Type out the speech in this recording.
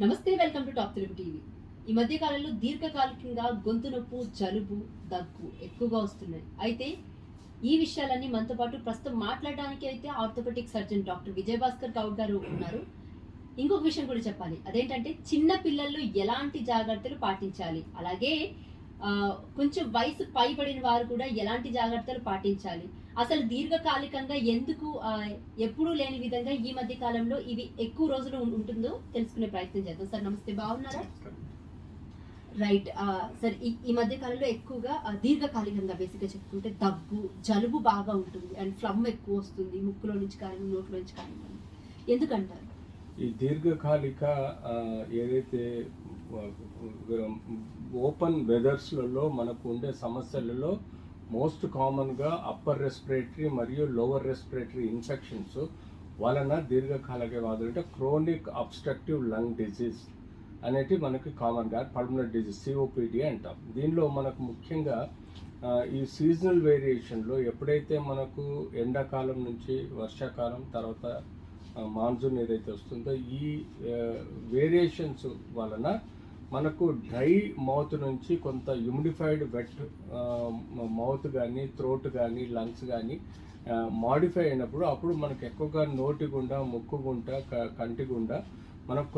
నమస్తే welcome to top Telugu TV. ఈ మధ్య కాలంలో దీర్ఘకాలికంగా గొంతు నొప్పు జలుబు దగ్గు ఎక్కువగా వస్తున్నాయి. అయితే ఈ విషయాలన్నీ మనతో పాటు ప్రస్తుతం మాట్లాడడానికి అయితే orthopedic surgeon doctor Vijayabhaskar Goud గారు ఉన్నారు. ఇంకొక విషయం కూడా చెప్పాలి. అదేంటంటే చిన్న పిల్లల్లో ఎలాంటి జాగ్రత్తలు పాటించాలి? అలాగే కొంచెం వయసు పైబడిన వారు కూడా ఎలాంటి జాగ్రత్తలు పాటించాలి? అసలు దీర్ఘకాలికంగా ఎందుకు ఎప్పుడూ లేని విధంగా ఈ మధ్య కాలంలో ఇవి ఎక్కువ రోజులు ఉంటుందో తెలుసుకునే ప్రయత్నం చేద్దాం. సార్ నమస్తే. బాగున్నారా? రైట్. సార్ ఈ మధ్య కాలంలో ఎక్కువగా దీర్ఘకాలికంగా బేసిక్గా చెప్పుకుంటే దగ్గు జలుబు బాగా ఉంటుంది. అండ్ ఫ్లమ్ ఎక్కువ వస్తుంది. ముక్కులో నుంచి కానీ నోట్లో నుంచి కానీ. ఎందుకంటారు? ఈ దీర్ఘకాలిక ఏదైతే ఓపెన్ వెదర్స్లలో మనకు ఉండే సమస్యలలో మోస్ట్ కామన్గా అప్పర్ రెస్పిరేటరీ మరియు లోవర్ రెస్పిరేటరీ ఇన్ఫెక్షన్స్ వలన దీర్ఘకాలిక వ్యాధులు అంటే క్రోనిక్ అబ్స్ట్రక్టివ్ లంగ్ డిజీజ్ అనేటి మనకి కామన్గా పల్మనరీ డిజీజ్ సిఓపిడి అంటాం. దీనిలో మనకు ముఖ్యంగా ఈ సీజనల్ వేరియేషన్లో ఎప్పుడైతే మనకు ఎండాకాలం నుంచి వర్షాకాలం తర్వాత మాన్సూన్ ఏదైతే వస్తుందో ఈ వేరియేషన్స్ వలన మనకు డ్రై మౌత్ నుంచి కొంత హ్యూమిడిఫైడ్ వెట్ మౌత్ కానీ థ్రోట్ కానీ లంగ్స్ కానీ మాడిఫై అయినప్పుడు అప్పుడు మనకు ఎక్కువగా నోటి గుండా ముక్కు గుండా క- కంటి గుండా మనకు